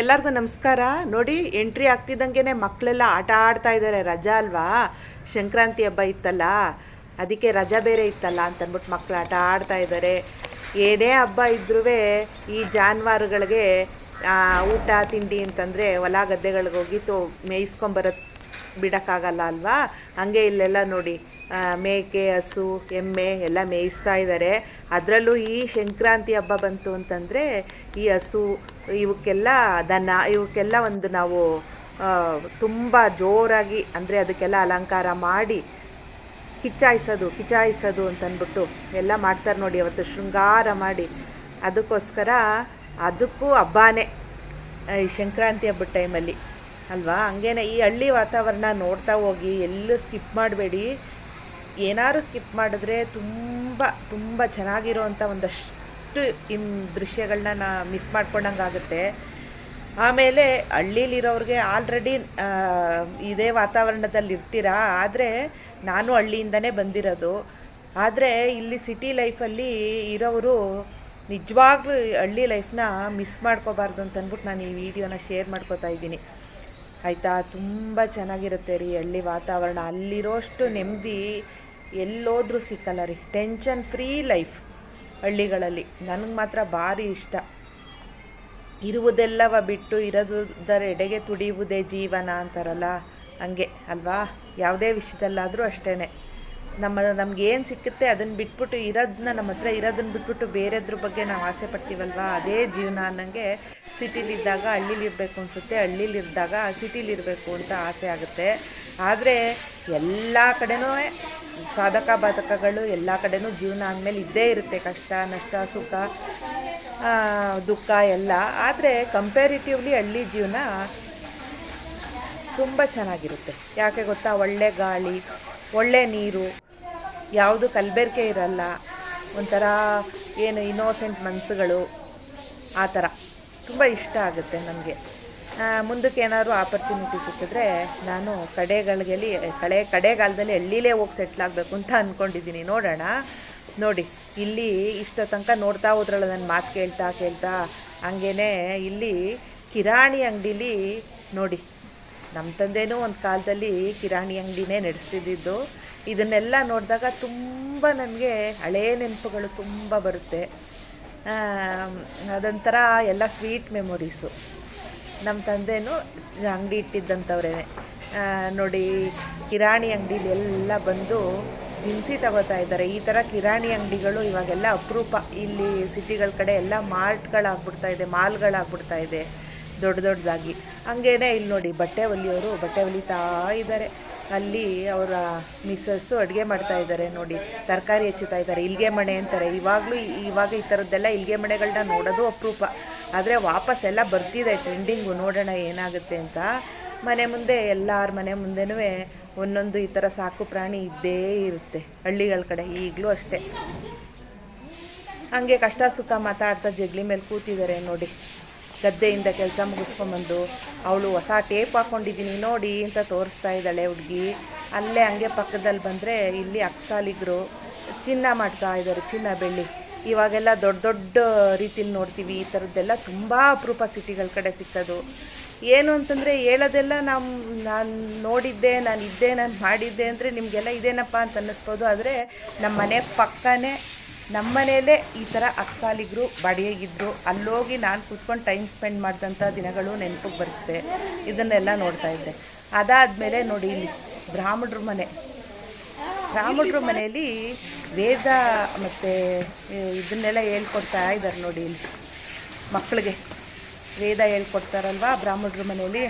ಎಲ್ಲರಿಗೂ ನಮಸ್ಕಾರ. ನೋಡಿ ಎಂಟ್ರಿ ಆಗ್ತಿದ್ದಂಗೆ ಮಕ್ಕಳೆಲ್ಲ ಆಟ ಆಡ್ತಾ ಇದ್ದಾರೆ ರಜಾ ಅಲ್ವಾ? ಸಂಕ್ರಾಂತಿ ಹಬ್ಬ ಇತ್ತಲ್ಲ? ಅದಕ್ಕೆ ರಜಾ ಬೇರೆ ಇತ್ತಲ್ಲ ಅಂತಂದ್ಬಿಟ್ಟು ಮಕ್ಕಳು ಆಟ ಆಡ್ತಾ ಇದ್ದಾರೆ ಏನೇ ಹಬ್ಬ ಇದ್ರೂ ಈ ಜಾನುವಾರುಗಳಿಗೆ ಊಟ, ತಿಂಡಿ ಅಂತಂದರೆ ಹೊಲ ಗದ್ದೆಗಳಿಗೆ ಹೋಗಿ ತೋ ಮೇಯಿಸ್ಕೊಂಬರ ಬಿಡೋಕ್ಕಾಗಲ್ಲ ಅಲ್ವಾ? ಹಾಗೆ ಇಲ್ಲೆಲ್ಲ ನೋಡಿ ಮೇಕೆ, ಹಸು, ಎಮ್ಮೆ ಎಲ್ಲ ಮೇಯಿಸ್ತಾ ಇದ್ದಾರೆ ಅದರಲ್ಲೂ ಈ ಸಂಕ್ರಾಂತಿ ಹಬ್ಬ ಬಂತು ಅಂತಂದರೆ ಈ ಹಸು ಇವಕ್ಕೆಲ್ಲ ದನ, ಇವಕ್ಕೆಲ್ಲ ಒಂದು ನಾವು ತುಂಬ ಜೋರಾಗಿ ಅಂದರೆ ಅದಕ್ಕೆಲ್ಲ ಅಲಂಕಾರ ಮಾಡಿ ಕಿಚ್ಚಾಯಿಸೋದು ಕಿಚಾಯಿಸೋದು ಅಂತಂದ್ಬಿಟ್ಟು ಎಲ್ಲ ಮಾಡ್ತಾರೆ ನೋಡಿ, ಅವತ್ತು ಶೃಂಗಾರ ಮಾಡಿ. ಅದಕ್ಕೋಸ್ಕರ ಅದಕ್ಕೂ ಹಬ್ಬನೇ ಈ ಸಂಕ್ರಾಂತಿ ಹಬ್ಬದ ಟೈಮಲ್ಲಿ, ಅಲ್ವಾ? ಹಂಗೇನೆ ಈ ಹಳ್ಳಿ ವಾತಾವರಣ ನೋಡ್ತಾ ಹೋಗಿ, ಎಲ್ಲೂ ಸ್ಕಿಪ್ ಮಾಡಬೇಡಿ. ಏನಾದ್ರು ಸ್ಕಿಪ್ ಮಾಡಿದ್ರೆ ತುಂಬ ತುಂಬ ಚೆನ್ನಾಗಿರೋವಂಥ ಒಂದಷ್ಟು ಇಮ್ ದೃಶ್ಯಗಳನ್ನ ನಾ ಮಿಸ್ ಮಾಡ್ಕೊಂಡಂಗೆ ಆಗುತ್ತೆ. ಆಮೇಲೆ ಹಳ್ಳೀಲಿರೋರಿಗೆ ಆಲ್ರೆಡಿ ಇದೇ ವಾತಾವರಣದಲ್ಲಿ ಇರ್ತೀರಾ? ಆದರೆ ನಾನು ಹಳ್ಳಿಯಿಂದನೇ ಬಂದಿರೋದು. ಆದರೆ ಇಲ್ಲಿ ಸಿಟಿ ಲೈಫಲ್ಲಿ ಇರೋರು ನಿಜವಾಗ್ಲೂ ಹಳ್ಳಿ ಲೈಫ್ನ ಮಿಸ್ ಮಾಡ್ಕೋಬಾರ್ದು ಅಂತ ಅಂದ್ಬಿಟ್ಟು ನಾನು ಈ ವಿಡಿಯೋನ ಶೇರ್ ಮಾಡ್ಕೋತಾ ಇದ್ದೀನಿ. ಆಯಿತಾ? ತುಂಬ ಚೆನ್ನಾಗಿರುತ್ತೆ ರೀ ಹಳ್ಳಿ ವಾತಾವರಣ. ಅಲ್ಲಿರೋಷ್ಟು ನೆಮ್ಮದಿ ಎಲ್ಲೋದ್ರೂ ಸಿಕ್ಕಲ್ಲ ರೀ. ಟೆನ್ಷನ್ ಫ್ರೀ ಲೈಫ್ ಹಳ್ಳಿಗಳಲ್ಲಿ. ನನಗೆ ಮಾತ್ರ ಭಾರಿ ಇಷ್ಟ. ಇರುವುದೆಲ್ಲವ ಬಿಟ್ಟು ಇರೋದುದರ ಎಡೆಗೆ ತುಡಿಯುವುದೇ ಜೀವನ ಅಂತಾರಲ್ಲ? ಹಂಗೆ, ಅಲ್ವಾ? ಯಾವುದೇ ವಿಷಯದಲ್ಲಾದರೂ ಅಷ್ಟೇ ನಮ್ಮ, ನಮ್ಗೆ ಏನು ಸಿಕ್ಕುತ್ತೆ ಅದನ್ನು ಬಿಟ್ಬಿಟ್ಟು ಇರೋದನ್ನ ನಮ್ಮ ಹತ್ರ ಇರೋದನ್ನ ಬಿಟ್ಬಿಟ್ಟು ಬೇರೆದ್ರ ಬಗ್ಗೆ ನಾವು ಆಸೆ ಪಡ್ತೀವಲ್ವ? ಅದೇ ಜೀವನ ಅನ್ನಂಗೆ ಸಿಟಿಲಿದ್ದಾಗ ಹಳ್ಳಿಲಿರಬೇಕು ಅನಿಸುತ್ತೆ. ಹಳ್ಳಿಲಿದ್ದಾಗ ಸಿಟಿಲಿರಬೇಕು ಅಂತ ಆಸೆ ಆಗುತ್ತೆ. ಆದರೆ ಎಲ್ಲ ಕಡೆನೂ ಸಾಧಕ ಬಾಧಕಗಳು ಎಲ್ಲ ಕಡೆನೂ ಜೀವನ ಆದಮೇಲೆ ಇದ್ದೇ ಇರುತ್ತೆ. ಕಷ್ಟ, ನಷ್ಟ, ಸುಖ ದುಃಖ ಎಲ್ಲ. ಆದರೆ ಕಂಪ್ಯಾರಿಟಿವ್ಲಿ ಹಳ್ಳಿ ಜೀವನ ತುಂಬ ಚೆನ್ನಾಗಿರುತ್ತೆ. ಯಾಕೆ ಗೊತ್ತಾ? ಒಳ್ಳೆ ಗಾಳಿ, ಒಳ್ಳೆ ನೀರು, ಯಾವುದು ಕಲಬೆರಕೆ ಇರಲ್ಲ. ಒಂಥರ ಏನು ಇನೋಸೆಂಟ್ ಮನಸ್ಸುಗಳು, ಆ ಥರ. ತುಂಬ ಇಷ್ಟ ಆಗುತ್ತೆ ನನಗೆ ಮುಂದಕ್ಕೆ ಏನಾದ್ರು ಆಪರ್ಚುನಿಟಿ ಸಿಕ್ಕಿದ್ರೆ ನಾನು ಕಡೆಗಳಿಗೆ ಕಡೆ ಕಡೆಗಾಲದಲ್ಲಿ ಎಲ್ಲಿಲೇ ಹೋಗಿ ಸೆಟ್ಲ್ ಆಗಬೇಕು ಅಂತ ಅಂದ್ಕೊಂಡಿದ್ದೀನಿ ನೋಡೋಣ. ನೋಡಿ, ಇಲ್ಲಿ ಇಷ್ಟ ತನಕ ನೋಡ್ತಾ ಹೋದ್ರಲ್ಲ ನನ್ನ ಮಾತು ಕೇಳ್ತಾ ಕೇಳ್ತಾ. ಹಂಗೇ ಇಲ್ಲಿ ಕಿರಾಣಿ ಅಂಗಡೀಲಿ ನೋಡಿ ನಮ್ಮ ತಂದೆನೂ ಒಂದು ಕಾಲದಲ್ಲಿ ಕಿರಾಣಿ ಅಂಗಡಿನೇ ನಡೆಸ್ತಿದ್ದಿದ್ದು. ಇದನ್ನೆಲ್ಲ ನೋಡಿದಾಗ ತುಂಬ ನನಗೆ ಹಳೇ ನೆನಪುಗಳು ತುಂಬ ಬರುತ್ತೆ. ಅದೊಂಥರ ಎಲ್ಲ ಸ್ವೀಟ್ ಮೆಮೊರೀಸು ನಮ್ಮ ತಂದೆನೂ ಅಂಗಡಿ ಇಟ್ಟಿದ್ದಂಥವ್ರೇ. ನೋಡಿ, ಕಿರಾಣಿ ಅಂಗಡೀಲಿ ಎಲ್ಲ ಬಂದು ದಿನಸಿ ತಗೋತಾ ಇದ್ದಾರೆ. ಈ ಥರ ಕಿರಾಣಿ ಅಂಗಡಿಗಳು ಇವಾಗೆಲ್ಲ ಅಪರೂಪ. ಇಲ್ಲಿ ಸಿಟಿಗಳ ಕಡೆ ಎಲ್ಲ ಮಾರ್ಟ್ಗಳಾಗ್ಬಿಡ್ತಾ ಇದೆ, ಮಾಲ್ಗಳಾಗ್ಬಿಡ್ತಾ ಇದೆ, ದೊಡ್ಡ ದೊಡ್ಡದಾಗಿ. ಹಂಗೇನೆ ಇಲ್ಲಿ ನೋಡಿ, ಬಟ್ಟೆ ಹೊಲಿಯೋರು ಬಟ್ಟೆ ಹೊಲಿತಾ ಇದ್ದಾರೆ. ಅಲ್ಲಿ ಅವರ ಮಿಸ್ಸಸ್ಸು ಅಡುಗೆ ಮಾಡ್ತಾ ಇದ್ದಾರೆ ನೋಡಿ. ತರಕಾರಿ ಹೆಚ್ಚುತ್ತಾ ಇದ್ದಾರೆ. ಇಲ್ಗೆ ಮಣೆ ಅಂತಾರೆ. ಇವಾಗಲೂ ಇವಾಗ ಈ ಥರದ್ದೆಲ್ಲ ಇಲ್ಗೆ ಮಣೆಗಳನ್ನ ನೋಡೋದು ಅಪರೂಪ. ಆದರೆ ವಾಪಸ್ ಎಲ್ಲ ಬರ್ತಿದೆ ಟ್ರೆಂಡಿಂಗು ನೋಡೋಣ ಏನಾಗುತ್ತೆ ಅಂತ. ಮನೆ ಮುಂದೆ ಎಲ್ಲರ ಮನೆ ಮುಂದೆನೂ ಒಂದೊಂದು ಈ ಥರ ಸಾಕು ಪ್ರಾಣಿ ಇದ್ದೇ ಇರುತ್ತೆ. ಹಳ್ಳಿಗಳ ಕಡೆ ಈಗಲೂ ಅಷ್ಟೇ. ಹಂಗೆ ಕಷ್ಟ ಸುಖ ಮಾತಾಡ್ತಾ ಜಗ್ಲಿ ಮೇಲೆ ಕೂತಿದ್ದಾರೆ ನೋಡಿ. ಗದ್ದೆಯಿಂದ ಕೆಲಸ ಮುಗಿಸ್ಕೊಂಬಂದು ಅವಳು ಹೊಸ ಟೇಪ್ ಹಾಕ್ಕೊಂಡಿದ್ದೀನಿ ನೋಡಿ ಅಂತ ತೋರಿಸ್ತಾ ಇದ್ದಾಳೆ ಹುಡುಗಿ. ಅಲ್ಲೇ ಹಂಗೆ ಪಕ್ಕದಲ್ಲಿ ಬಂದರೆ ಇಲ್ಲಿ ಅಕ್ಸಾಲಿಗರು ಚಿನ್ನ ಮಾಡ್ತಾ ಇದ್ದಾರೆ, ಚಿನ್ನ ಬೆಳ್ಳಿ. ಇವಾಗೆಲ್ಲ ದೊಡ್ಡ ದೊಡ್ಡ ರೀತಿಲಿ ನೋಡ್ತೀವಿ, ಈ ಥರದ್ದೆಲ್ಲ ತುಂಬ ಅಪರೂಪ ಸಿಟಿಗಳ ಕಡೆ ಸಿಕ್ಕೋದು ಏನು ಅಂತಂದರೆ ಹೇಳೋದೆಲ್ಲ ನಮ್ಮ ನಾನು ನೋಡಿದ್ದೆ, ನಾನು ಇದ್ದೆ, ನಾನು ಮಾಡಿದ್ದೆ ಅಂದರೆ ನಿಮಗೆಲ್ಲ ಇದೇನಪ್ಪ ಅಂತ ಅನ್ನಿಸ್ಬೋದು. ಆದರೆ ನಮ್ಮ ಮನೆ ಪಕ್ಕನೇ ನಮ್ಮ ಮನೆಯಲ್ಲೇ ಈ ಥರ ಅಕ್ಸಾಲಿಗರು ಬಾಡಿಗೆಗಿದ್ರು ಅಲ್ಲೋಗಿ ನಾನು ಕೂತ್ಕೊಂಡು ಟೈಮ್ ಸ್ಪೆಂಡ್ ಮಾಡಿದಂಥ ದಿನಗಳು ನೆನಪಿಗೆ ಬರುತ್ತೆ. ಇದನ್ನೆಲ್ಲ ನೋಡ್ತಾ ಇದ್ದೆ. ಅದಾದಮೇಲೆ ನೋಡಿ ಇಲ್ಲಿ ಬ್ರಾಹ್ಮಣರ ಮನೆ. ಬ್ರಾಹ್ಮಣರ ಮನೆಯಲ್ಲಿ ವೇದ ಮತ್ತು ಇದನ್ನೆಲ್ಲ ಹೇಳ್ಕೊಡ್ತಾ ಇದ್ದಾರೆ ನೋಡಿ ಇಲ್ಲಿ. ಮಕ್ಕಳಿಗೆ ವೇದ ಹೇಳ್ಕೊಡ್ತಾರಲ್ವ ಬ್ರಾಹ್ಮಣರ ಮನೆಯಲ್ಲಿ?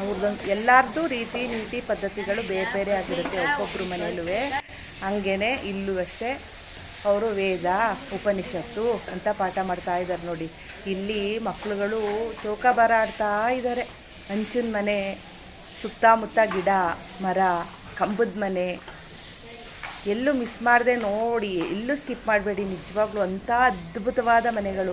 ಅವ್ರದ್ದೊಂದು ಎಲ್ಲರದ್ದು ರೀತಿ ನೀತಿ ಪದ್ಧತಿಗಳು ಬೇರೆ ಬೇರೆ ಆಗಿರುತ್ತೆ. ಒಬ್ಬೊಬ್ಬರು ಮನೆಯಲ್ಲೂ ಹಂಗೇ ಇಲ್ಲೂ ಅಷ್ಟೇ. ಅವರು ವೇದ, ಉಪನಿಷತ್ತು ಅಂತ ಪಾಠ ಮಾಡ್ತಾ ಇದ್ದಾರೆ ನೋಡಿ. ಇಲ್ಲಿ ಮಕ್ಕಳುಗಳು ಚೌಕಾಬಾರ ಆಡ್ತಾ ಇದ್ದಾರೆ. ಹಂಚಿನ ಮನೆ, ಸುತ್ತಮುತ್ತ ಗಿಡ, ಮರ, ಕಂಬದ ಮನೆ. ಎಲ್ಲೂ ಮಿಸ್ ಮಾಡದೆ ನೋಡಿ. ಎಲ್ಲೂ ಸ್ಕಿಪ್ ಮಾಡಬೇಡಿ. ನಿಜವಾಗ್ಲೂ ಅಂಥ ಅದ್ಭುತವಾದ ಮನೆಗಳು.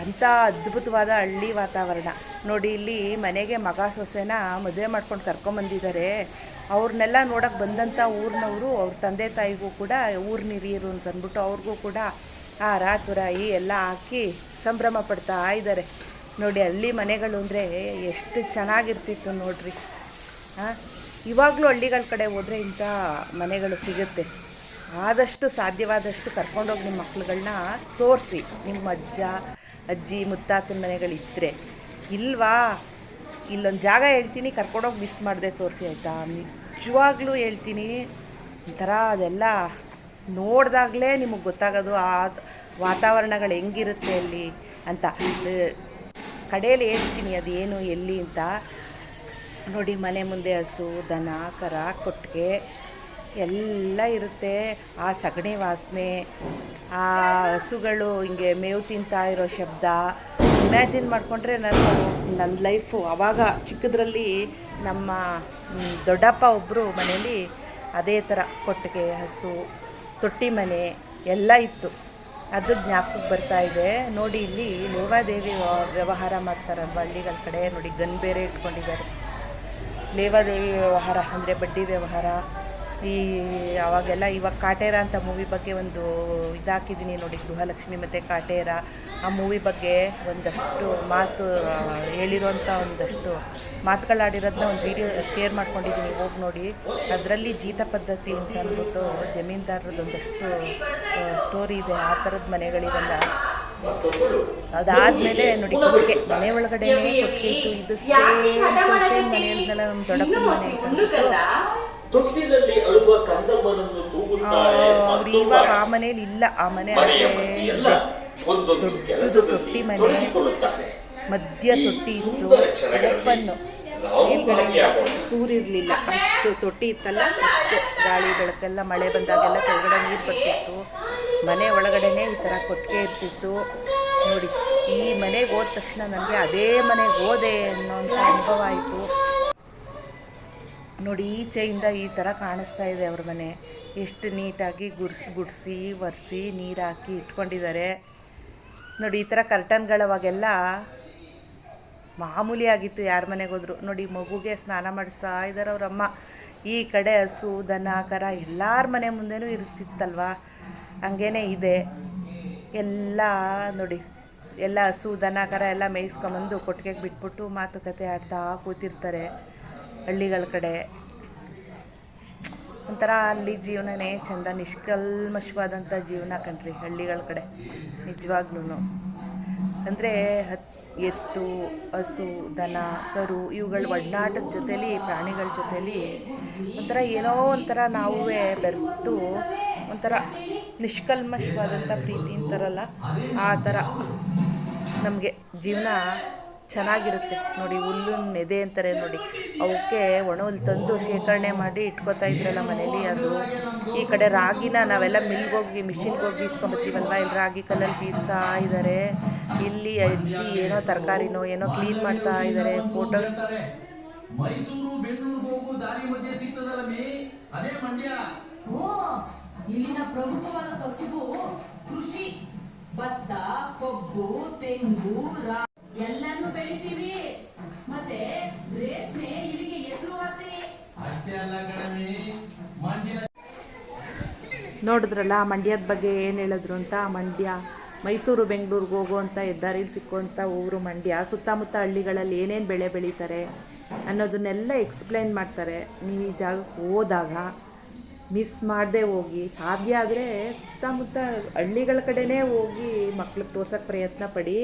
ಅಂಥ ಅದ್ಭುತವಾದ ಹಳ್ಳಿ ವಾತಾವರಣ. ನೋಡಿ, ಇಲ್ಲಿ ಮನೆಗೆ ಮಗ ಸೊಸೆನ ಮದುವೆ ಮಾಡ್ಕೊಂಡು ಕರ್ಕೊಂಬಂದಿದ್ದಾರೆ. ಅವ್ರನ್ನೆಲ್ಲ ನೋಡೋಕೆ ಬಂದಂಥ ಊರಿನವರು ಅವ್ರ ತಂದೆ ತಾಯಿಗೂ ಕೂಡ ಊರಿನ ಹಿರಿಯರು ಅಂತ ಅಂದ್ಬಿಟ್ಟು ಅವ್ರಿಗೂ ಕೂಡ ಆ ರಾತುರಾಯಿ ಎಲ್ಲ ಹಾಕಿ ಸಂಭ್ರಮ ಪಡ್ತಾ ಇದ್ದಾರೆ ನೋಡಿ ಹಳ್ಳಿ ಮನೆಗಳು ಅಂದರೆ ಎಷ್ಟು ಚೆನ್ನಾಗಿರ್ತಿತ್ತು ನೋಡ್ರಿ. ಹಾಂ ಇವಾಗಲೂ ಹಳ್ಳಿಗಳ ಕಡೆ ಹೋದರೆ ಇಂಥ ಮನೆಗಳು ಸಿಗುತ್ತೆ. ಆದಷ್ಟು ಸಾಧ್ಯವಾದಷ್ಟು ಕರ್ಕೊಂಡೋಗಿ ನಿಮ್ಮ ಮಕ್ಳುಗಳನ್ನ ತೋರಿಸಿ. ನಿಮ್ಮ ಅಜ್ಜ, ಅಜ್ಜಿ, ಮುತ್ತಾತನ ಮನೆಗಳಿದ್ದರೆ ಇಲ್ವಾ? ಇಲ್ಲೊಂದು ಜಾಗ ಹೇಳ್ತೀನಿ, ಕರ್ಕೊಂಡೋಗಿ ಮಿಸ್ ಮಾಡದೆ ತೋರಿಸಿ, ಆಯಿತಾ? ನಿಜವಾಗ್ಲೂ ಹೇಳ್ತೀನಿ, ಒಂಥರ ಅದೆಲ್ಲ ನೋಡಿದಾಗಲೇ ನಿಮಗೆ ಗೊತ್ತಾಗೋದು, ಆ ವಾತಾವರಣಗಳು ಹೆಂಗಿರುತ್ತೆ ಅಲ್ಲಿ ಅಂತ. ಕಡೆಯಲ್ಲಿ ಹೇಳ್ತೀನಿ, ಅದೇನು ಎಲ್ಲಿ ಅಂತ. ನೋಡಿ, ಮನೆ ಮುಂದೆ ಹಸು, ದನ, ಕರ ಕೊಟ್ಟಿಗೆ ಎಲ್ಲ ಇರುತ್ತೆ. ಆ ಸಗಣಿ ವಾಸನೆ, ಆ ಹಸುಗಳು ಹಿಂಗೆ ಮೇವು ತಿಂತಾ ಇರೋ ಶಬ್ದ ಇಮ್ಯಾಜಿನ್ ಮಾಡಿಕೊಂಡ್ರೆ ನಾನು ನನ್ನ ಲೈಫು ಆವಾಗ ಚಿಕ್ಕದ್ರಲ್ಲಿ ನಮ್ಮ ದೊಡ್ಡಪ್ಪ ಒಬ್ಬರು ಮನೇಲಿ ಅದೇ ಥರ ಕೊಟ್ಟಿಗೆ, ಹಸು, ತೊಟ್ಟಿ ಮನೆ ಎಲ್ಲ ಇತ್ತು. ಅದು ಜ್ಞಾಪಕಕ್ಕೆ ಬರ್ತಾ ಇದೆ. ನೋಡಿ, ಇಲ್ಲಿ ಲೇವಾದೇವಿ ವ್ಯ- ವ್ಯವಹಾರ ಮಾಡ್ತಾರಲ್ವ ಹಳ್ಳಿಗಳ ಕಡೆ? ನೋಡಿ ಗನ್ ಬೇರೆ ಇಟ್ಕೊಂಡಿದ್ದಾರೆ. ಲೇವಾದೇವಿ ವ್ಯವಹಾರ ಅಂದರೆ ಬಡ್ಡಿ ವ್ಯವಹಾರ ಈ ಅವಾಗೆಲ್ಲ ಇವಾಗ ಕಾಟೇರ ಅಂತ ಮೂವಿ ಬಗ್ಗೆ ಒಂದು ಇದಾಕಿದ್ದೀನಿ ನೋಡಿ, ಗೃಹಲಕ್ಷ್ಮಿ ಮತ್ತು ಕಾಟೇರ. ಆ ಮೂವಿ ಬಗ್ಗೆ ಒಂದಷ್ಟು ಮಾತು ಹೇಳಿರೋಂಥ ಒಂದಷ್ಟು ಮಾತುಗಳಾಡಿರೋದನ್ನ ಒಂದು ವಿಡಿಯೋ ಶೇರ್ ಮಾಡ್ಕೊಂಡಿದ್ದೀನಿ ಹೋಗಿ ನೋಡಿ. ಅದರಲ್ಲಿ ಜೀತ ಪದ್ಧತಿ ಅಂತ ಅಂದ್ಬಿಟ್ಟು ಜಮೀನ್ದಾರರದೊಂದಷ್ಟು ಸ್ಟೋರಿ ಇದೆ. ಆ ಥರದ ಮನೆಗಳಿವೆಲ್ಲ. ಅದಾದ್ಮೇಲೆ ನೋಡಿ, ಕೊಟ್ಟಿಗೆ. ಮನೆ ಒಳಗಡೆ ಕೊಟ್ಟಿಗೆ ಇತ್ತು ಇದು ಸೇಮ್ ಸೇಮ್ ಮನೆ ನಮ್ಮ ದೊಡ್ಡಪ್ಪನ ಮನೆ ಅಂತ ತೊಟ್ಟಿಲಲ್ಲಿ ಅಳುವ ಕಂದಮ್ಮನನ್ನು ತೂಗುತ್ತಾಳೆ ಇವಾಗ ಆ ಮನೇಲಿ ಇಲ್ಲ ಆ ಮನೆ ದೊಡ್ಡದು ತೊಟ್ಟಿ ಮನೆ. ಮಧ್ಯ ತೊಟ್ಟಿ ಇತ್ತು. ಭಾಗಿಯಾಗೋಣ. ಸೂರಿರಲಿಲ್ಲ ಅಷ್ಟು ತೊಟ್ಟಿ ಇತ್ತಲ್ಲ ಅಷ್ಟು ಗಾಳಿ ಬೆಳಕೆಲ್ಲ ಮಳೆ ಬಂದಾಗೆಲ್ಲ ಕೆಳಗಡೆ ನೀರು ಬರ್ತಿತ್ತು. ಮನೆ ಒಳಗಡೆನೆ ಈ ಥರ ಕೊಟ್ಟಿಗೆ ಇರ್ತಿತ್ತು. ನೋಡಿ ಈ ಮನೆಗೆ ಹೋದ ತಕ್ಷಣ ನನಗೆ ಅದೇ ಮನೆಗೆ ಹೋದೆ ಅನ್ನೋಂಥ ಅನುಭವ ಆಯಿತು. ನೋಡಿ, ಈಚೆಯಿಂದ ಈ ಥರ ಕಾಣಿಸ್ತಾ ಇದೆ ಅವ್ರ ಮನೆ. ಎಷ್ಟು ನೀಟಾಗಿ ಗುಡ್ಸ್, ಗುಡಿಸಿ, ಒರೆಸಿ ನೀರು ಹಾಕಿ ಇಟ್ಕೊಂಡಿದ್ದಾರೆ. ನೋಡಿ, ಈ ಥರ ಕರ್ಟನ್ಗಳವಾಗೆಲ್ಲ ಮಾಮೂಲಿ ಆಗಿತ್ತು ಯಾರ ಮನೆಗೆ ಹೋದ್ರು. ನೋಡಿ, ಮಗುಗೆ ಸ್ನಾನ ಮಾಡಿಸ್ತಾ ಇದ್ದಾರೆ ಅವರಮ್ಮ ಈ ಕಡೆ ಹಸು, ದನ, ಕರ ಎಲ್ಲರ ಮನೆ ಮುಂದೆನೂ ಇರ್ತಿತ್ತಲ್ವ? ಹಂಗೇ ಇದೆ. ಎಲ್ಲ ನೋಡಿ, ಎಲ್ಲ ಹಸು, ದನ, ಕರ ಎಲ್ಲ ಮೇಯಿಸ್ಕೊಂಬಂದು ಕೊಟ್ಟಿಗೆಗೆ ಬಿಟ್ಬಿಟ್ಟು ಮಾತುಕತೆ ಆಡ್ತಾ ಕೂತಿರ್ತಾರೆ. ಹಳ್ಳಿಗಳ ಕಡೆ. ಒಂಥರ ಅಲ್ಲಿ ಜೀವನನೇ ಚೆಂದ, ನಿಷ್ಕಲ್ಮಶವಾದಂಥ ಜೀವನ ಕಣ್ರಿ ಹಳ್ಳಿಗಳ ಕಡೆ ನಿಜವಾಗ್ಲೂ ಅಂದರೆ ಹತ್, ಎತ್ತು, ಹಸು, ದನ, ಕರು ಇವುಗಳ ಒಡನಾಟದ ಜೊತೇಲಿ, ಪ್ರಾಣಿಗಳ ಜೊತೇಲಿ ಒಂಥರ ಏನೋ ಒಂಥರ ನಾವೇ ಬೆರೆತು ಒಂಥರ ನಿಷ್ಕಲ್ಮಶವಾದಂಥ ಪ್ರೀತಿ ಅಂತಾರಲ್ಲ ಆ ಥರ ನಮಗೆ ಜೀವನ ಚೆನ್ನಾಗಿರುತ್ತೆ. ನೋಡಿ ಹುಲ್ಲಿನ ನೆದೆ ಅಂತಾರೆ ನೋಡಿ. ಅವಕ್ಕೆ ಒಣ ಹುಲ್ಲು ತಂದು ಶೇಖರಣೆ ಮಾಡಿ ಇಟ್ಕೋತಾ ಇದ್ರಲ್ಲ ಮನೇಲಿ ಅದು. ಈ ಕಡೆ ರಾಗಿನ ನಾವೆಲ್ಲ ಮಿಲ್ಗೆ ಹೋಗಿ ಮಿಷಿನ್ಗೆ ಹೋಗಿ ಬೀಸ್ಕೊಂಬತ್ತೀವಲ್ವ? ಇಲ್ಲಿ ರಾಗಿ ಕಲ್ಲಲ್ಲಿ ಬೀಸ್ತಾ ಇದ್ದಾರೆ ಇಲ್ಲಿ ಅಜ್ಜಿ ಏನೋ ತರಕಾರಿನೋ ಏನೋ ಕ್ಲೀನ್ ಮಾಡ್ತಾ ಇದ್ದಾರೆ ಫೋಟೋ ಮೈಸೂರು ಬೆಂಗಳೂರಿಗೆ ಹೋಗೋ ದಾರಿ ಮಧ್ಯೆ ಸಿಗ್ತದಲ್ಲ ಮೇ? ಅದೇ ಮಂಡ್ಯ. ಓ ಇಲ್ಲಿನ ಪ್ರಮುಖವಾದ ಕಸುಬು ಕೃಷಿ ಭತ್ತ ಕೊಬ್ಬು ತೆಂಗು ರಾ ಎಲ್ಲಾನು ಬೆಳಿತೀವಿ. ಮತ್ತೆ ರೇಷ್ಮೆ ಇಲ್ಲಿಗೆ ಹೆಸರುವಾಸಿ ಅಷ್ಟೇ ಅಲ್ಲ ಕಣಮಿ ಮಂಡ್ಯ ನೋಡಿದ್ರಲ್ಲ ಮಂಡ್ಯದ ಬಗ್ಗೆ ಏನು ಹೇಳಿದ್ರು ಅಂತ? ಮಂಡ್ಯ ಮೈಸೂರು ಬೆಂಗಳೂರಿಗೆ ಹೋಗುವಂಥ ಹೆದ್ದಾರಿಲಿ ಸಿಕ್ಕುವಂಥ ಊರು ಮಂಡ್ಯ. ಸುತ್ತಮುತ್ತ ಹಳ್ಳಿಗಳಲ್ಲಿ ಏನೇನು ಬೆಳೆ ಬೆಳೀತಾರೆ ಅನ್ನೋದನ್ನೆಲ್ಲ ಎಕ್ಸ್ಪ್ಲೈನ್ ಮಾಡ್ತಾರೆ. ನೀವು ಈ ಜಾಗಕ್ಕೆ ಹೋದಾಗ ಮಿಸ್ ಮಾಡದೆ ಹೋಗಿ ಸಾಧ್ಯ ಆದರೆ ಸುತ್ತಮುತ್ತ ಹಳ್ಳಿಗಳ ಕಡೆನೇ ಹೋಗಿ ಮಕ್ಳಿಗೆ ತೋರ್ಸೋಕ್ಕೆ ಪ್ರಯತ್ನ ಪಡಿ.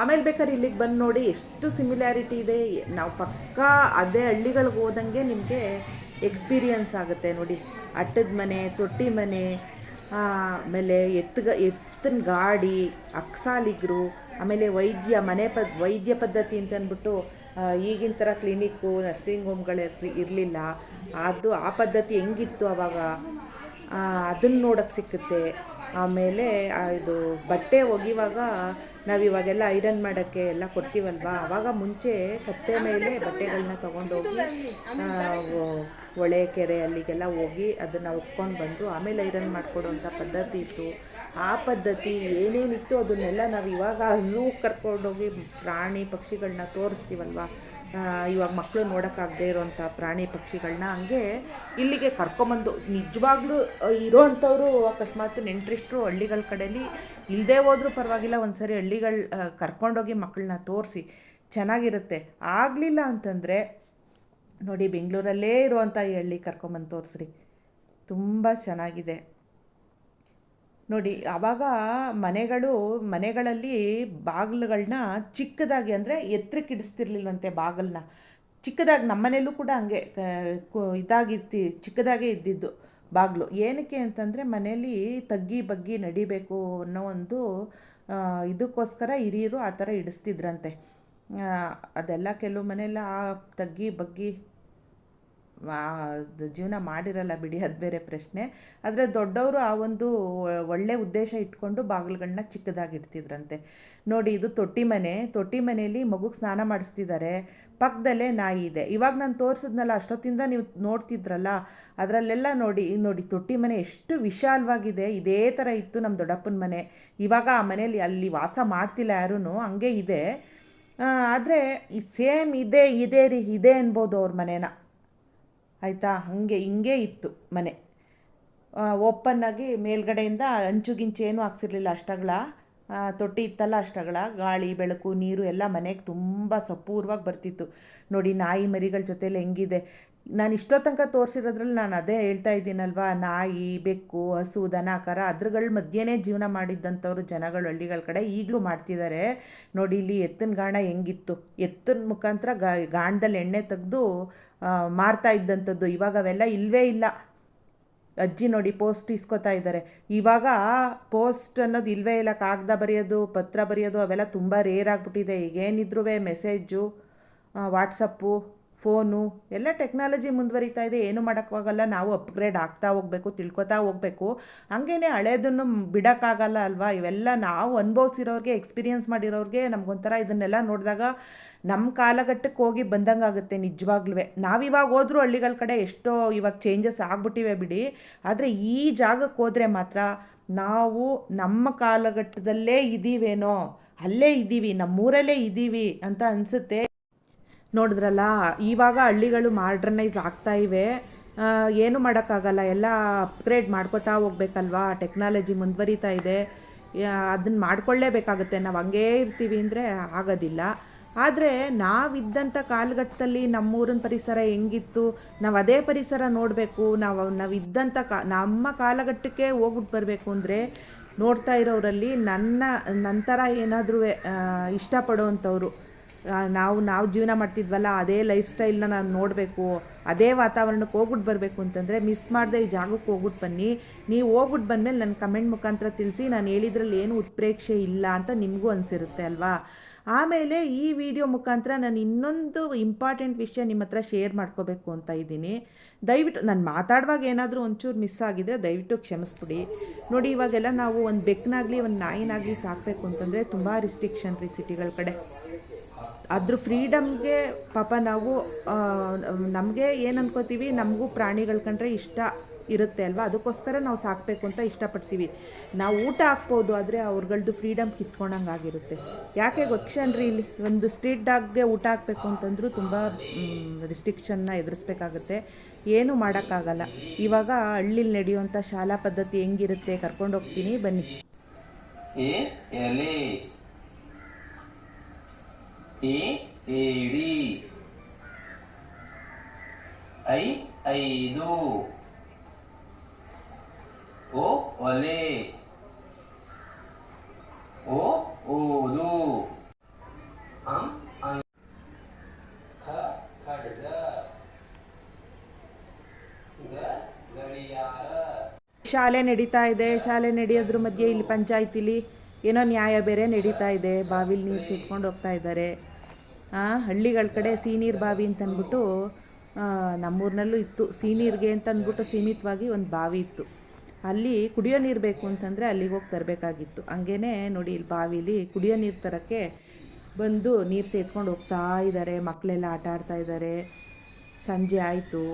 ಆಮೇಲೆ ಬೇಕಾದ್ರೆ ಇಲ್ಲಿಗೆ ಬಂದು ನೋಡಿ, ಎಷ್ಟು ಸಿಮಿಲ್ಯಾರಿಟಿ ಇದೆ. ನಾವು ಪಕ್ಕಾ ಅದೇ ಹಳ್ಳಿಗಳಿಗೆ ಹೋದಂಗೆ ನಿಮಗೆ ಎಕ್ಸ್ಪೀರಿಯನ್ಸ್ ಆಗುತ್ತೆ ನೋಡಿ. ಅಟ್ಟದ ಮನೆ, ತೊಟ್ಟಿ ಮನೆ ಆಮೇಲೆ ಎತ್ತಗ ಎತ್ತಿನ ಗಾಡಿ, ಅಕ್ಸಾಲಿಗರು, ಆಮೇಲೆ ವೈದ್ಯ, ಮನೆ ಪದ್, ವೈದ್ಯ ಪದ್ಧತಿ ಅಂತ ಅಂದ್ಬಿಟ್ಟು ಈಗಿನ ಥರ ಕ್ಲಿನಿಕ್ಕು ನರ್ಸಿಂಗ್ ಹೋಮ್ಗಳು ಇರಲಿಲ್ಲ. ಅದು, ಆ ಪದ್ಧತಿ ಹೆಂಗಿತ್ತು ಆವಾಗ ಅದನ್ನು ನೋಡೋಕ್ಕೆ ಸಿಕ್ಕುತ್ತೆ. ಆಮೇಲೆ ಇದು ಬಟ್ಟೆ ಒಗಿವಾಗ ನಾವು ಇವಾಗೆಲ್ಲ ಐರನ್ ಮಾಡೋಕ್ಕೆ ಎಲ್ಲ ಕೊಡ್ತೀವಲ್ವಾ? ಆವಾಗ ಮುಂಚೆ ಕತ್ತೆ ಮೇಲೆ ಬಟ್ಟೆಗಳನ್ನ ತೊಗೊಂಡೋಗಿ ಹೊಳೆ ಕೆರೆ ಅಲ್ಲಿಗೆಲ್ಲ ಹೋಗಿ ಅದನ್ನು ಒಪ್ಕೊಂಡು ಬಂದು ಆಮೇಲೆ ಐರನ್ ಮಾಡಿಕೊಡುವಂಥ ಪದ್ಧತಿ ಇತ್ತು. ಆ ಪದ್ಧತಿ ಏನೇನಿತ್ತು ಅದನ್ನೆಲ್ಲ ನಾವು ಇವಾಗ ಝೂ ಕರ್ಕೊಂಡೋಗಿ ಪ್ರಾಣಿ ಪಕ್ಷಿಗಳನ್ನ ತೋರಿಸ್ತೀವಲ್ವ? ಇವಾಗ ಮಕ್ಕಳು ನೋಡೋಕ್ಕಾಗದೇ ಇರೋವಂಥ ಪ್ರಾಣಿ ಪಕ್ಷಿಗಳನ್ನ ಹಂಗೆ ಇಲ್ಲಿಗೆ ಕರ್ಕೊಂಬಂದು ನಿಜವಾಗ್ಲೂ ಇರೋವಂಥವ್ರು ಅಕಸ್ಮಾತ್ ನೆಂಟ್ರಿಷ್ಟರು ಹಳ್ಳಿಗಳ ಕಡೆಯಲ್ಲಿ ಇಲ್ಲದೇ ಹೋದರೂ ಪರವಾಗಿಲ್ಲ ಒಂದು ಸರಿ ಹಳ್ಳಿಗಳ ಕರ್ಕೊಂಡೋಗಿ ಮಕ್ಕಳನ್ನ ತೋರಿಸಿ ಚೆನ್ನಾಗಿರುತ್ತೆ. ಆಗಲಿಲ್ಲ ಅಂತಂದರೆ, ನೋಡಿ ಬೆಂಗಳೂರಲ್ಲೇ ಇರುವಂಥ ಈ ಹಳ್ಳಿ ಕರ್ಕೊಂಬಂದು ತೋರಿಸ್ರಿ. ತುಂಬ ಚೆನ್ನಾಗಿದೆ. ನೋಡಿ ಆವಾಗ ಮನೆಗಳು, ಮನೆಗಳಲ್ಲಿ ಬಾಗಿಲುಗಳನ್ನ ಚಿಕ್ಕದಾಗಿ ಅಂದರೆ ಎತ್ತರಕ್ಕೆ ಇಡಿಸ್ತಿರ್ಲಿಲ್ವಂತೆ ಬಾಗಿಲನ್ನ. ಚಿಕ್ಕದಾಗಿ ನಮ್ಮ ಮನೆಯಲ್ಲೂ ಕೂಡ ಹಂಗೆ ಇದಾಗಿರ್ತಿ, ಚಿಕ್ಕದಾಗೇ ಇದ್ದಿದ್ದು ಬಾಗಿಲು. ಏನಕ್ಕೆ ಅಂತಂದರೆ ಮನೇಲಿ ತಗ್ಗಿ ಬಗ್ಗಿ ನಡಿಬೇಕು ಅನ್ನೋ ಒಂದು ಇದಕ್ಕೋಸ್ಕರ ಹಿರಿಯರು ಆ ಥರ ಇಡಿಸ್ತಿದ್ರಂತೆ ಅದೆಲ್ಲ ಕೆಲವು ಮನೆಯೆಲ್ಲ ಆ ತಗ್ಗಿ ಬಗ್ಗಿ ಜೀವನ ಮಾಡಿರಲ್ಲ ಬಿಡಿ, ಅದು ಬೇರೆ ಪ್ರಶ್ನೆ. ಆದರೆ ದೊಡ್ಡವರು ಆ ಒಂದು ಒಳ್ಳೆ ಉದ್ದೇಶ ಇಟ್ಕೊಂಡು ಬಾಗಿಲುಗಳನ್ನ ಚಿಕ್ಕದಾಗಿಡ್ತಿದ್ರಂತೆ. ನೋಡಿ, ಇದು ತೊಟ್ಟಿ ಮನೆ. ತೊಟ್ಟಿ ಮನೆಯಲ್ಲಿ ಮಗುಗೆ ಸ್ನಾನ ಮಾಡಿಸ್ತಿದ್ದಾರೆ ಪಕ್ಕದಲ್ಲೇ ನಾಯಿ ಇದೆ. ಇವಾಗ ನಾನು ತೋರಿಸಿದ್ನಲ್ಲ, ಅಷ್ಟೊತ್ತಿಂದ ನೀವು ನೋಡ್ತಿದ್ರಲ್ಲ, ಅದರಲ್ಲೆಲ್ಲ ನೋಡಿ ನೋಡಿ ತೊಟ್ಟಿ ಮನೆ ಎಷ್ಟು ವಿಶಾಲವಾಗಿದೆ. ಇದೇ ಥರ ಇತ್ತು ನಮ್ಮ ದೊಡ್ಡಪ್ಪನ ಮನೆ. ಇವಾಗ ಆ ಮನೆಯಲ್ಲಿ ಅಲ್ಲಿ ವಾಸ ಮಾಡ್ತಿಲ್ಲ ಯಾರೂ ಹಂಗೆ ಇದೆ. ಆದರೆ ಸೇಮ್ ಇದೆ ಇದೆ ರೀ, ಇದೇ ಅನ್ಬೋದು ಅವ್ರ ಮನೇನ. ಆಯಿತಾ? ಹಾಗೆ ಹಿಂಗೆ ಇತ್ತು ಮನೆ. ಓಪನ್ ಆಗಿ ಮೇಲ್ಗಡೆಯಿಂದ ಅಂಚು ಗಿಂಚು ಏನೂ ಹಾಕ್ಸಿರ್ಲಿಲ್ಲ ಅಷ್ಟಗಳ. ತೊಟ್ಟಿ ಇತ್ತಲ್ಲ ಅಷ್ಟಗಳ. ಗಾಳಿ, ಬೆಳಕು, ನೀರು ಎಲ್ಲ ಮನೆಗೆ ತುಂಬ ಸಪೂರ್ವಾಗಿ ಬರ್ತಿತ್ತು. ನೋಡಿ, ನಾಯಿ ಮರಿಗಳ ಜೊತೆಲಿ ಹೆಂಗಿದೆ. ನಾನು ಇಷ್ಟೋ ತನಕ ತೋರಿಸಿರೋದ್ರಲ್ಲಿ ನಾನು ಅದೇ ಹೇಳ್ತಾ ಇದ್ದೀನಲ್ವಾ? ನಾಯಿ, ಬೆಕ್ಕು, ಹಸು, ದನ, ಕರ ಅದ್ರಗಳ ಮಧ್ಯೆನೇ ಜೀವನ ಮಾಡಿದ್ದಂಥವ್ರು ಜನಗಳು, ಹಳ್ಳಿಗಳ ಕಡೆ ಈಗಲೂ ಮಾಡ್ತಿದ್ದಾರೆ. ನೋಡಿ, ಇಲ್ಲಿ ಎತ್ತಿನ ಗಾಣ ಹೆಂಗಿತ್ತು. ಎತ್ತಿನ ಮುಖಾಂತರ ಗಾಣದಲ್ಲಿ ಎಣ್ಣೆ ತೆಗೆದು ಮಾರ್ತಾ ಇದ್ದಂಥದ್ದು. ಇವಾಗ ಅವೆಲ್ಲ ಇಲ್ಲವೇ ಇಲ್ಲ. ಅಜ್ಜಿ ನೋಡಿ ಪೋಸ್ಟ್ ಇಸ್ಕೊತಾ ಇದ್ದಾರೆ. ಇವಾಗ ಪೋಸ್ಟ್ ಅನ್ನೋದು ಇಲ್ಲವೇ ಇಲ್ಲ. ಕಾಗದ ಬರೆಯೋದು, ಪತ್ರ ಬರೆಯೋದು ಅವೆಲ್ಲ ತುಂಬ ರೇರ್ ಆಗಿಬಿಟ್ಟಿದೆ. ಈಗೇನಿದ್ರೂ ಮೆಸೇಜು ವಾಟ್ಸಪ್ಪು ಫೋನು, ಎಲ್ಲ ಟೆಕ್ನಾಲಜಿ ಮುಂದುವರಿತಾ ಇದೆ. ಏನು ಮಾಡೋಕ್ಕಾಗಲ್ಲ. ನಾವು ಅಪ್ಗ್ರೇಡ್ ಆಗ್ತಾ ಹೋಗಬೇಕು, ತಿಳ್ಕೊತಾ ಹೋಗಬೇಕು. ಹಾಗೇನೆ ಹಳೇದನ್ನು ಬಿಡೋಕ್ಕಾಗಲ್ಲ ಅಲ್ವಾ? ಇವೆಲ್ಲ ನಾವು ಅನುಭವಿಸಿರೋರಿಗೆ, ಎಕ್ಸ್ಪೀರಿಯನ್ಸ್ ಮಾಡಿರೋರಿಗೆ ನಮಗೊಂಥರ ಇದನ್ನೆಲ್ಲ ನೋಡಿದಾಗ ನಮ್ಮ ಕಾಲಘಟ್ಟಕ್ಕೆ ಹೋಗಿ ಬಂದಂಗೆ ಆಗುತ್ತೆ ನಿಜವಾಗ್ಲೂ ನಾವಿವಾಗ ಹೋದ್ರೂ ಹಳ್ಳಿಗಳ ಕಡೆ ಎಷ್ಟೋ ಇವಾಗ ಚೇಂಜಸ್ ಆಗ್ಬಿಟ್ಟಿವೆ ಬಿಡಿ. ಆದರೆ ಈ ಜಾಗಕ್ಕೆ ಹೋದರೆ ಮಾತ್ರ ನಾವು ನಮ್ಮ ಕಾಲಘಟ್ಟದಲ್ಲೇ ಇದ್ದೀವೇನೋ ಅಲ್ಲೇ ಇದ್ದೀವಿ ನಮ್ಮೂರಲ್ಲೇ ಇದ್ದೀವಿ ಅಂತ ಅನಿಸುತ್ತೆ. ನೋಡಿದ್ರಲ್ಲ, ಇವಾಗ ಹಳ್ಳಿಗಳು ಮಾಡ್ರನೈಸ್ ಆಗ್ತಾ ಇವೆ. ಏನು ಮಾಡೋಕ್ಕಾಗಲ್ಲ, ಎಲ್ಲ ಅಪ್ಗ್ರೇಡ್ ಮಾಡ್ಕೋತಾ ಹೋಗ್ಬೇಕಲ್ವಾ? ಟೆಕ್ನಾಲಜಿ ಮುಂದುವರಿತಾ ಇದೆ. ಅದನ್ನು ಮಾಡ್ಕೊಳ್ಳೇಬೇಕಾಗುತ್ತೆ. ನಾವು ಹಂಗೇ ಇರ್ತೀವಿ ಅಂದರೆ ಆಗೋದಿಲ್ಲ. ಆದರೆ ನಾವಿದ್ದಂಥ ಕಾಲಘಟ್ಟದಲ್ಲಿ ನಮ್ಮೂರಿನ ಪರಿಸರ ಹೆಂಗಿತ್ತು? ನಾವು ಅದೇ ಪರಿಸರ ನೋಡಬೇಕು. ನಾವು ನಾವಿದ್ದಂಥ ಕಾ, ನಮ್ಮ ಕಾಲಘಟ್ಟಕ್ಕೆ ಹೋಗ್ಬಿಟ್ಟು ಬರಬೇಕು ಅಂದರೆ ನೋಡ್ತಾ ಇರೋರಲ್ಲಿ ನನ್ನ, ನಂತರ ಏನಾದರೂ ಇಷ್ಟಪಡೋವಂಥವ್ರು ನಾವು ನಾವು ಜೀವನ ಮಾಡ್ತಿದ್ವಲ್ಲ, ಅದೇ ಲೈಫ್ ಸ್ಟೈಲ್ನ ನಾನು ನೋಡಬೇಕು, ಅದೇ ವಾತಾವರಣಕ್ಕೆ ಹೋಗ್ಬಿಟ್ಟು ಬರಬೇಕು ಅಂತಂದರೆ ಮಿಸ್ ಮಾಡದೆ ಈ ಜಾಗಕ್ಕೆ ಹೋಗ್ಬಿಟ್ಟು ಬನ್ನಿ. ನೀವು ಹೋಗ್ಬಿಟ್ಟು ಬಂದಮೇಲೆ ನನ್ನ ಕಮೆಂಟ್ ಮುಖಾಂತರ ತಿಳಿಸಿ, ನಾನು ಹೇಳಿದ್ರಲ್ಲಿ ಏನು ಉತ್ಪ್ರೇಕ್ಷೆ ಇಲ್ಲ ಅಂತ ನಿಮಗೂ ಅನಿಸಿರುತ್ತೆ ಅಲ್ವಾ? ಆಮೇಲೆ ಈ ವಿಡಿಯೋ ಮುಖಾಂತರ ನಾನು ಇನ್ನೊಂದು ಇಂಪಾರ್ಟೆಂಟ್ ವಿಷಯ ನಿಮ್ಮ ಹತ್ರ ಶೇರ್ ಮಾಡ್ಕೋಬೇಕು ಅಂತ ಇದ್ದೀನಿ. ದಯವಿಟ್ಟು, ನಾನು ಮಾತಾಡುವಾಗ ಏನಾದರೂ ಒಂಚೂರು ಮಿಸ್ ಆಗಿದ್ರೆ ದಯವಿಟ್ಟು ಕ್ಷಮಿಸ್ಬಿಡಿ. ನೋಡಿ, ಇವಾಗೆಲ್ಲ ನಾವು ಒಂದು ಬೆಕ್ಕನಾಗಲಿ ಒಂದು ನಾಯಿನಾಗಲಿ ಸಾಕಬೇಕು ಅಂತಂದರೆ ತುಂಬ ರಿಸ್ಟ್ರಿಕ್ಷನ್ ರೀ ಸಿಟಿಗಳ ಕಡೆ. ಅದ್ರ ಫ್ರೀಡಮ್ಗೆ ಪಾಪ ನಾವು ನಮಗೆ ಏನು ಅನ್ಕೋತೀವಿ, ನಮಗೂ ಪ್ರಾಣಿಗಳು ಕಂಡ್ರೆ ಇಷ್ಟ ಇರುತ್ತೆ ಅಲ್ವಾ? ಅದಕ್ಕೋಸ್ಕರ ನಾವು ಸಾಕಬೇಕು ಅಂತ ಇಷ್ಟಪಡ್ತೀವಿ. ನಾವು ಊಟ ಹಾಕ್ಬೋದು, ಆದರೆ ಅವ್ರಗಳದ್ದು ಫ್ರೀಡಮ್ ಕಿತ್ಕೊಂಡಂಗೆ ಆಗಿರುತ್ತೆ. ಯಾಕೆ ಗೊತ್ತೇನ್ರಿ ಇಲ್ಲಿ? ಒಂದು ಸ್ಟ್ರೀಟ್ ಡಾಗ್ಗೆ ಊಟ ಹಾಕಬೇಕು ಅಂತಂದರೂ ತುಂಬ ರಿಸ್ಟ್ರಿಕ್ಷನ್ನ ಎದುರಿಸ್ಬೇಕಾಗತ್ತೆ. ಏನೂ ಮಾಡೋಕ್ಕಾಗಲ್ಲ. ಇವಾಗ ಹಳ್ಳಿಲಿ ನಡೆಯುವಂಥ ಶಾಲಾ ಪದ್ಧತಿ ಹೆಂಗಿರುತ್ತೆ ಕರ್ಕೊಂಡು ಹೋಗ್ತೀನಿ, ಬನ್ನಿ. ಎ ಏಡಿ ಐ, ಐದು. ಓ, ಒಲೆ. ಓ, ಓದು. ಅಂ ಅಂ. ಖ ಖಡ್ಗ ಶಾಲೆ ನಡೀತಾ ಇದೆ. ಶಾಲೆ ನಡೆಯೋದ್ರ ಮಧ್ಯೆ ಇಲ್ಲಿ ಪಂಚಾಯತಿಲಿ ಏನೋ ನ್ಯಾಯ ಬೇರೆ ನಡೀತಾ ಇದೆ, ಬಾವಿಲಿ ನೀರು ಸಿಟ್ಕೊಂಡು ಹೋಗ್ತಾ ಇದ್ದಾರೆ ಹಳ್ಳಿಗಳ ಕಡೆ ಸೀನೀರು ಬಾವಿ ಅಂತಂದ್ಬಿಟ್ಟು ನಮ್ಮೂರಿನಲ್ಲೂ ಇತ್ತು. ಸೀನೀರಿಗೆ ಅಂತ ಅಂದ್ಬಿಟ್ಟು ಸೀಮಿತವಾಗಿ ಒಂದು ಬಾವಿ ಇತ್ತು. ಅಲ್ಲಿ ಕುಡಿಯೋ ನೀರು ಬೇಕು ಅಂತಂದರೆ ಅಲ್ಲಿಗೆ ಹೋಗಿ ತರಬೇಕಾಗಿತ್ತು. ಹಂಗೇ ನೋಡಿ ಇಲ್ಲಿ ಬಾವಿಲಿ ಕುಡಿಯೋ ನೀರು ತರೋಕ್ಕೆ ಬಂದು ನೀರು ಸೇದ್ಕೊಂಡು ಹೋಗ್ತಾ ಇದ್ದಾರೆ ಮಕ್ಕಳೆಲ್ಲ ಆಟ ಆಡ್ತಾ ಇದ್ದಾರೆ ಸಂಜೆ ಆಯಿತು.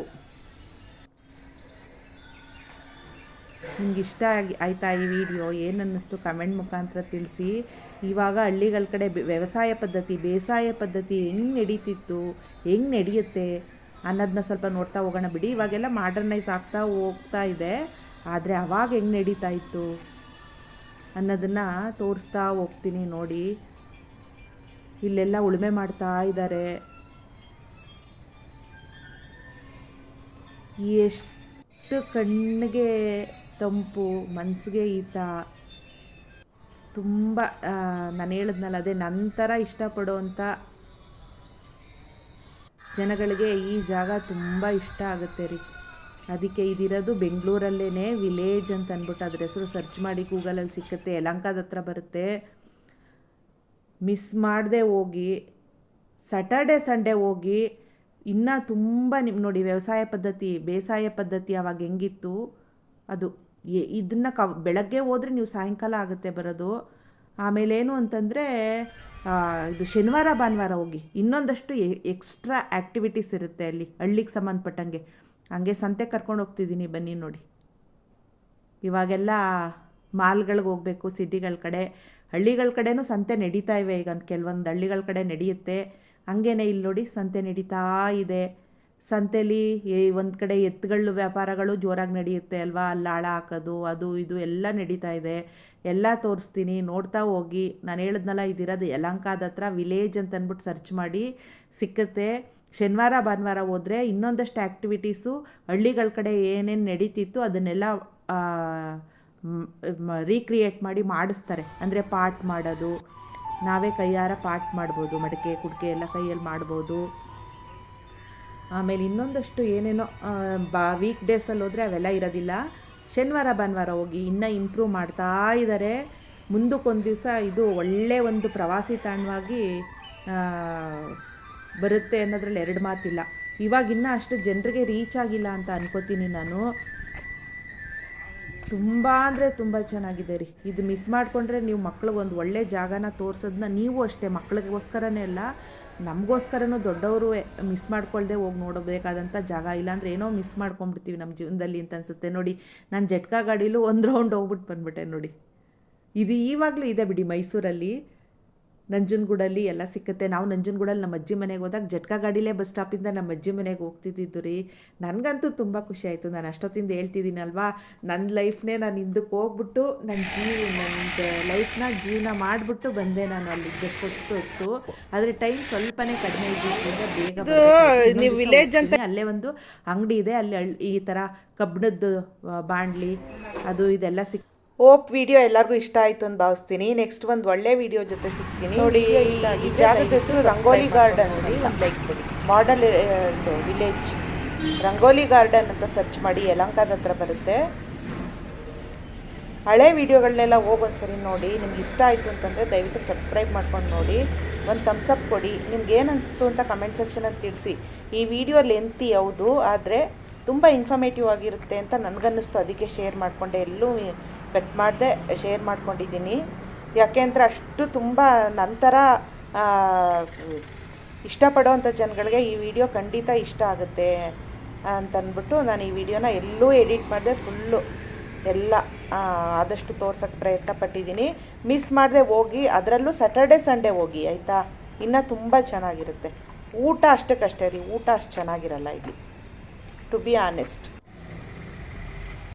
ನಿಮ್ಗೆ ಇಷ್ಟ ಆಗಿ ಆಯ್ತಾ ಈ ವಿಡಿಯೋ ಏನನ್ನಿಸ್ತು? ಕಮೆಂಟ್ ಮುಖಾಂತರ ತಿಳಿಸಿ. ಇವಾಗ ಹಳ್ಳಿಗಳ ಕಡೆ ವ್ಯವಸಾಯ ಪದ್ಧತಿ, ಬೇಸಾಯ ಪದ್ಧತಿ ಹೆಂಗೆ ನಡೀತಿತ್ತು? ಹೆಂಗೆ ನಡೆಯುತ್ತೆ? ಅನ್ನೋದನ್ನ ಸ್ವಲ್ಪ ನೋಡ್ತಾ ಹೋಗೋಣ ಬಿಡಿ. ಇವಾಗೆಲ್ಲ ಮಾಡರ್ನೈಸ್ ಆಗ್ತಾ ಹೋಗ್ತಾ ಇದೆ. ಆದರೆ ಅವಾಗ ಹೆಂಗೆ ನಡೀತಾ ಇತ್ತು? ಅನ್ನೋದನ್ನು ತೋರಿಸ್ತಾ ಹೋಗ್ತೀನಿ ನೋಡಿ. ಇಲ್ಲೆಲ್ಲ ಉಳುಮೆ ಮಾಡ್ತಾ ಇದ್ದಾರೆ ಎಷ್ಟು ಕಣ್ಣಿಗೆ ತಂಪು ಮನಸ್ಸಿಗೆ ಈತ ತುಂಬ ನಾನು ಹೇಳಿದ್ನಲ್ಲ, ಅದೇ ನಂತರ ಇಷ್ಟಪಡುವಂಥ ಜನಗಳಿಗೆ ಈ ಜಾಗ ತುಂಬ ಇಷ್ಟ ಆಗುತ್ತೆ ರೀ. ಅದಕ್ಕೆ ಇದಿರೋದು ಬೆಂಗಳೂರಲ್ಲೇ ವಿಲೇಜ್ ಅಂತ ಅಂದ್ಬಿಟ್ಟು ಅದ್ರ ಹೆಸರು ಸರ್ಚ್ ಮಾಡಿ ಗೂಗಲಲ್ಲಿ ಸಿಕ್ಕುತ್ತೆ ಯಲಂಕದ ಹತ್ರ ಬರುತ್ತೆ. ಮಿಸ್ ಮಾಡದೆ ಹೋಗಿ ಸ್ಯಾಟರ್ಡೆ ಸಂಡೇ ಹೋಗಿ, ಇನ್ನೂ ತುಂಬ ನಿಮ್ಮ ನೋಡಿ ವ್ಯವಸಾಯ ಪದ್ಧತಿ, ಬೇಸಾಯ ಪದ್ಧತಿ ಅವಾಗ ಹೆಂಗಿತ್ತು, ಅದು ಇದನ್ನ ಕ ಬೆಳಗ್ಗೆ ಹೋದರೆ ನೀವು ಸಾಯಂಕಾಲ ಆಗುತ್ತೆ ಬರೋದು. ಆಮೇಲೆ ಏನು ಅಂತಂದರೆ ಇದು ಶನಿವಾರ, ಭಾನುವಾರ ಹೋಗಿ. ಇನ್ನೊಂದಷ್ಟು ಎಕ್ಸ್ಟ್ರಾ ಆ್ಯಕ್ಟಿವಿಟೀಸ್ ಇರುತ್ತೆ ಅಲ್ಲಿ, ಹಳ್ಳಿಗೆ ಸಂಬಂಧಪಟ್ಟಂಗೆ. ಹಂಗೆ ಸಂತೆ ಕರ್ಕೊಂಡು ಹೋಗ್ತಿದ್ದೀನಿ, ಬನ್ನಿ ನೋಡಿ. ಇವಾಗೆಲ್ಲ ಮಾಲ್ಗಳಿಗೆ ಹೋಗಬೇಕು, ಸಿಟಿಗಳ ಕಡೆ. ಹಳ್ಳಿಗಳ ಕಡೆನೂ ಸಂತೆ ನಡೀತಾ ಇವೆ, ಈಗ ಕೆಲವೊಂದು ಹಳ್ಳಿಗಳ ಕಡೆ ನಡೆಯುತ್ತೆ. ಹಂಗೇನೆ ಇಲ್ಲಿ ನೋಡಿ, ಸಂತೆ ನಡೀತಾ ಇದೆ. ಸಂತೆಲಿ ಒಂದು ಕಡೆ ಎತ್ತುಗಳು ವ್ಯಾಪಾರಗಳು ಜೋರಾಗಿ ನಡೆಯುತ್ತೆ ಅಲ್ವಾ? ಅಲ್ಲಿ ಆಳ ಹಾಕೋದು, ಅದು ಇದು ಎಲ್ಲ ನಡೀತಾ ಇದೆ. ಎಲ್ಲ ತೋರಿಸ್ತೀನಿ, ನೋಡ್ತಾ ಹೋಗಿ. ನಾನು ಹೇಳಿದ್ನಲ್ಲ, ಇದಿರೋದು ಯಲಂಕಾದ ಹತ್ರ ವಿಲೇಜ್ ಅಂತ ಅಂದ್ಬಿಟ್ಟು ಸರ್ಚ್ ಮಾಡಿ ಸಿಕ್ಕುತ್ತೆ. ಶನಿವಾರ, ಭಾನುವಾರ ಹೋದರೆ ಇನ್ನೊಂದಷ್ಟು ಆ್ಯಕ್ಟಿವಿಟೀಸು ಹಳ್ಳಿಗಳ ಕಡೆ ಏನೇನು ನಡೀತಿತ್ತು ಅದನ್ನೆಲ್ಲ ರೀಕ್ರಿಯೇಟ್ ಮಾಡಿ ಮಾಡಿಸ್ತಾರೆ. ಅಂದರೆ ಪಾಟ್ ಮಾಡೋದು, ನಾವೇ ಕೈಯಾರ ಪಾಟ್ ಮಾಡ್ಬೋದು, ಮಡಿಕೆ, ಕುಡಿಕೆ ಎಲ್ಲ ಕೈಯಲ್ಲಿ ಮಾಡ್ಬೋದು. ಆಮೇಲೆ ಇನ್ನೊಂದಷ್ಟು ಏನೇನೋ ಬಾ ವೀಕ್ ಡೇಸಲ್ಲಿ ಹೋದರೆ ಅವೆಲ್ಲ ಇರೋದಿಲ್ಲ. ಶನಿವಾರ, ಭಾನುವಾರ ಹೋಗಿ ಇನ್ನೂ ಇಂಪ್ರೂವ್ ಮಾಡ್ತಾ ಇದ್ದಾರೆ ಮುಂದಕ್ಕೊಂದು ದಿವಸ ಇದು ಒಳ್ಳೆ ಒಂದು ಪ್ರವಾಸಿ ತಾಣವಾಗಿ ಬರುತ್ತೆ ಅನ್ನೋದ್ರಲ್ಲಿ ಎರಡು ಮಾತಿಲ್ಲ. ಇವಾಗ ಇನ್ನೂ ಅಷ್ಟು ಜನರಿಗೆ ರೀಚ್ ಆಗಿಲ್ಲ ಅಂತ ಅನ್ಕೋತೀನಿ ನಾನು. ತುಂಬ ಅಂದರೆ ತುಂಬ ಚೆನ್ನಾಗಿದೆ ರೀ. ಇದು ಮಿಸ್ ಮಾಡಿಕೊಂಡ್ರೆ ನೀವು ಮಕ್ಳಿಗೆ ಒಂದು ಒಳ್ಳೆ ಜಾಗನ ತೋರಿಸೋದನ್ನ ನೀವು ಅಷ್ಟೇ, ಮಕ್ಳಿಗೋಸ್ಕರನೇ ಅಲ್ಲ. ನಮಗೋಸ್ಕರನೂ ದೊಡ್ಡವರು ಮಿಸ್ ಮಾಡ್ಕೊಳ್ದೆ ಹೋಗಿ ನೋಡಬೇಕಾದಂಥ ಜಾಗ ಇಲ್ಲಾಂದ್ರೆ ಏನೋ ಮಿಸ್ ಮಾಡ್ಕೊಂಡ್ಬಿಡ್ತೀವಿ ನಮ್ಮ ಜೀವನದಲ್ಲಿ ಅಂತ ಅನಿಸುತ್ತೆ. ನೋಡಿ, ನಾನು ಜಟ್ಕಾ ಗಾಡೀಲೂ ಒಂದು ರೌಂಡ್ ಹೋಗ್ಬಿಟ್ಟು ಬಂದ್ಬಿಟ್ಟೆ ನೋಡಿ. ಇದು ಈವಾಗಲೂ ಇದೆ ಬಿಡಿ ಮೈಸೂರಲ್ಲಿ. ನಂಜನಗೂಡಲ್ಲಿ ಎಲ್ಲ ಸಿಕ್ಕುತ್ತೆ. ನಾವು ನಂಜನಗೂಡಲ್ಲಿ ನಮ್ಮ ಅಜ್ಜಿ ಮನೆಗೆ ಹೋದಾಗ ಜಟ್ಕಾ ಗಾಡಿಲೇ ಬಸ್ ಸ್ಟಾಪಿಂದ ನಮ್ಮ ಅಜ್ಜಿ ಮನೆಗೆ ಹೋಗ್ತಿದ್ದಿದ್ದು ರೀ. ನನಗಂತೂ ತುಂಬ ಖುಷಿ ಆಯಿತು. ನಾನು ಅಷ್ಟೊತ್ತಿಂದ ಹೇಳ್ತಿದ್ದೀನಲ್ವಾ? ನನ್ನ ಲೈಫ್ನೇ ನಾನು ಹಿಂದಕ್ಕೆ ಹೋಗ್ಬಿಟ್ಟು ನನ್ನ ಜೀವ ನನ್ನ ಲೈಫ್ನ ಜೀವನ ಮಾಡಿಬಿಟ್ಟು ಬಂದೆ ನಾನು ಅಲ್ಲಿಗೆ ಕೊಟ್ಟು ಹೊತ್ತು ಆದರೆ ಟೈಮ್ ಸ್ವಲ್ಪನೇ ಕಡಿಮೆ ಇದ್ದಿದ್ದರಿಂದ ಬೇಗ ಬರ್ಬೇಕಾಯ್ತು. ನೀವು ಇನ್ನೊಂದ್ ಅಂತ- ಅಲ್ಲೇ ಒಂದು ಅಂಗಡಿ ಇದೆ. ಅಲ್ಲಿ ಈ ಥರ ಕಬ್ಬಿಣದ್ದು ಬಾಂಡ್ಲಿ ಬಾಣ್ಲಿ ಅದು ಇದೆಲ್ಲ ಸಿಕ್ ಹೋಪ್ ವಿಡಿಯೋ ಎಲ್ಲರಿಗೂ ಇಷ್ಟ ಆಯ್ತು ಅಂತ ಭಾವಿಸ್ತೀನಿ. ನೆಕ್ಸ್ಟ್ ಒಂದು ಒಳ್ಳೆ ವಿಡಿಯೋ ಜೊತೆ ಸಿಗ್ತೀನಿ. ನೋಡಿ ಈ ಜಾಗದ ಹೆಸರು ರಂಗೋಲಿ ಗಾರ್ಡನ್ ಲೈಕ್ ಕೊಡಿ. ಮಾಡಲ್ ಇದು ವಿಲೇಜ್ ರಂಗೋಲಿ ಗಾರ್ಡನ್ ಅಂತ ಸರ್ಚ್ ಮಾಡಿ ಯಲಂಕಾದ ಹತ್ರ ಬರುತ್ತೆ. ಹಳೆ ವೀಡಿಯೋಗಳನ್ನೆಲ್ಲ ಹೋಗೊಂದ್ಸರಿ ನೋಡಿ. ನಿಮ್ಗೆ ಇಷ್ಟ ಆಯಿತು ಅಂತಂದರೆ ದಯವಿಟ್ಟು ಸಬ್ಸ್ಕ್ರೈಬ್ ಮಾಡ್ಕೊಂಡು ನೋಡಿ. ಒಂದು ಥಮ್ಸಪ್ ಕೊಡಿ. ನಿಮ್ಗೆ ಏನು ಅನಿಸ್ತು ಅಂತ ಕಮೆಂಟ್ ಸೆಕ್ಷನಲ್ಲಿ ತಿಳಿಸಿ. ಈ ವಿಡಿಯೋ ಲೆಂತಿ ಹೌದು ಆದರೆ ತುಂಬ ಇನ್ಫಾರ್ಮೇಟಿವ್ ಆಗಿರುತ್ತೆ ಅಂತ ನನಗನ್ನಿಸ್ತು. ಅದಕ್ಕೆ ಶೇರ್ ಮಾಡಿಕೊಂಡೆ. ಎಲ್ಲೂ ಕಟ್ ಮಾಡದೆ ಶೇರ್ ಮಾಡ್ಕೊಂಡಿದ್ದೀನಿ. ಯಾಕೆ ಅಂದರೆ ಅಷ್ಟು ತುಂಬ ನಂತರ ಇಷ್ಟಪಡೋವಂಥ ಜನಗಳಿಗೆ ಈ ವಿಡಿಯೋ ಖಂಡಿತ ಇಷ್ಟ ಆಗುತ್ತೆ ಅಂತಂದ್ಬಿಟ್ಟು ನಾನು ಈ ವಿಡಿಯೋನ ಎಲ್ಲೂ ಎಡಿಟ್ ಮಾಡಿದೆ ಫುಲ್ಲು ಎಲ್ಲ ಆದಷ್ಟು ತೋರ್ಸೋಕ್ಕೆ ಪ್ರಯತ್ನ ಪಟ್ಟಿದ್ದೀನಿ ಮಿಸ್ ಮಾಡದೆ ಹೋಗಿ, ಅದರಲ್ಲೂ ಸ್ಯಾಟರ್ಡೆ ಸಂಡೇ ಹೋಗಿ, ಆಯಿತಾ? ಇನ್ನೂ ತುಂಬ ಚೆನ್ನಾಗಿರುತ್ತೆ. ಊಟ ಅಷ್ಟಕ್ಕಷ್ಟೇ ರೀ, ಊಟ ಅಷ್ಟು ಚೆನ್ನಾಗಿರಲ್ಲ ಇಲ್ಲಿ ಟು ಬಿ ಆನೆಸ್ಟ್